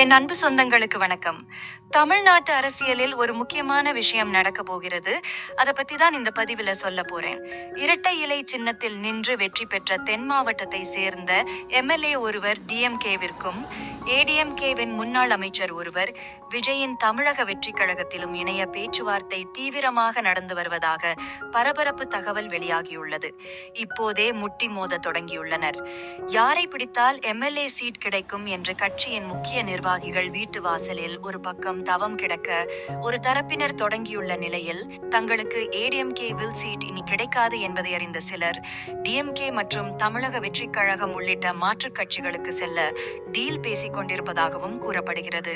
என் அன்பு சொந்தங்களுக்கு வணக்கம். தமிழ்நாட்டு அரசியலில் ஒரு முக்கியமான விஷயம் நடக்க போகிறது. அதை பத்தி தான் இந்த பதிவில் சொல்ல போறேன். இரட்டை இலை சின்னத்தில் நின்று வெற்றி பெற்ற தென் மாவட்டத்தை சேர்ந்த எம்எல்ஏ ஒருவர் டிஎம்கேவிற்கும் ஏடிஎம்கேவின் முன்னாள் அமைச்சர் ஒருவர் விஜயின் தமிழக வெற்றி கழகத்திலும் இணைய பேச்சுவார்த்தை தீவிரமாக நடந்து வருவதாக பரபரப்பு தகவல் வெளியாகியுள்ளது. இப்போதே முட்டி மோத தொடங்கியுள்ளனர். யாரை பிடித்தால் எம்எல்ஏ சீட் கிடைக்கும் என்று கட்சியின் முக்கிய நிர்வாகிகள் வீட்டு வாசலில் ஒரு பக்கம் தவம் கிடக்க ஒரு தரப்பினர் தொடங்கியுள்ள நிலையில் தங்களுக்கு ஏடிஎம்கேவில் சீட் இனி கிடைக்காது என்பதை அறிந்த சிலர் டிஎம்கே மற்றும் தமிழக வெற்றிக் கழகம் உள்ளிட்ட மாற்றுக் கட்சிகளுக்கு செல்ல டீல் பேசிக் கொண்டிருப்பதாகவும் கூறப்படுகிறது.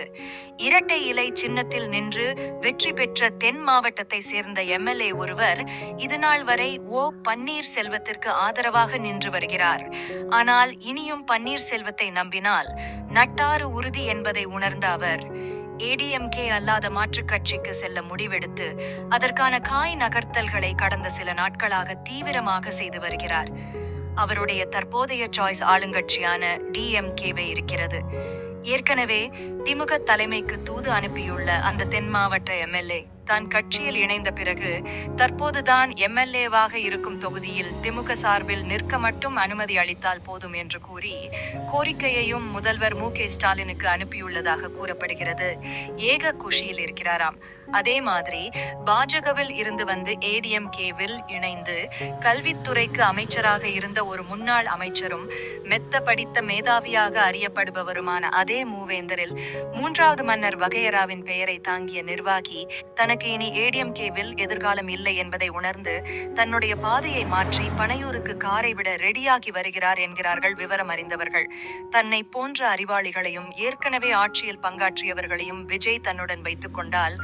இரட்டை இலை சின்னத்தில் நின்று வெற்றி பெற்ற தென் மாவட்டத்தை சேர்ந்த எம்எல்ஏ ஒருவர் இதுநாள் வரை ஓ பன்னீர் செல்வத்திற்கு ஆதரவாக நின்று வருகிறார். ஆனால் இனியும் பன்னீர் செல்வத்தை நம்பினால் நட்டாறு உறுதி என்பதை உணர்ந்த அவர் ஏடிஎம்கே அல்லாத மாற்றுக் கட்சிக்கு செல்ல முடிவெடுத்து அதற்கான காய் நகர்த்தல்களை கடந்த சில நாட்களாக தீவிரமாக செய்து வருகிறார். அவருடைய தற்போதைய சாய்ஸ் ஆளுங்கட்சியான டிஎம்கேவே இருக்கிறது. ஏற்கனவே திமுக தலைமைக்கு தூது அனுப்பியுள்ள அந்த தென் மாவட்ட எம்எல்ஏ தான் கட்சியில் இணைந்த பிறகு தற்போதுதான் எம்எல்ஏவாக இருக்கும் தொகுதியில் திமுக சார்பில் நிற்க மட்டும் அனுமதி அளித்தால் போதும் என்று கூறி கோரிக்கையையும் முதல்வர் மு. கே. ஸ்டாலினுக்கு அனுப்பியுள்ளதாக கூறப்படுகிறது. ஏக குஷியில் இருக்கிறாராம். அதே மாதிரி பாஜகவில் இருந்து வந்து ஏடிஎம்கேவில் இணைந்து கல்வித்துறைக்கு அமைச்சராக இருந்த ஒரு முன்னாள் அமைச்சரும் மெத்த படித்த மேதாவியாக அறியப்படுபவருமான அதே மூவேந்தரில் மூன்றாவது மன்னர் வகையராவின் பெயரை தாங்கிய நிர்வாகி தனக்கு இனி ஏடிஎம்கேவில் எதிர்காலம் இல்லை என்பதை உணர்ந்து தன்னுடைய பாதையை மாற்றி பனையூருக்கு காரை விட ரெடியாகி வருகிறார் என்கிறார்கள் விவரம் அறிந்தவர்கள். தன்னை போன்ற அறிவாளிகளையும் ஏற்கனவே ஆட்சியில் பங்காற்றியவர்களையும் விஜய் தன்னுடன் வைத்துக் கொண்டால்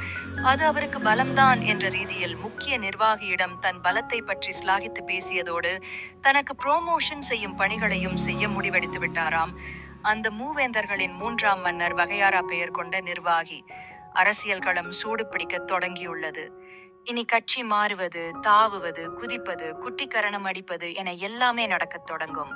அது அவருக்கு பலம்தான் என்ற ரீதியில் முக்கிய நிர்வாகியிடம் தன் பலத்தை பற்றி சிலாகித்து பேசியதோடு தனக்கு புரோமோஷன் செய்யும் பணிகளையும் செய்ய முடிவெடுத்து விட்டாராம். அந்த மூவேந்தர்களின் மூன்றாம் மன்னர் வகையாரா பெயர் கொண்ட நிர்வாகி. அரசியல் களம் சூடு பிடிக்க தொடங்கியுள்ளது. இனி கட்சி மாறுவது தாவுவது குதிப்பது குட்டிக்கரணம் அடிப்பது என எல்லாமே நடக்க தொடங்கும்.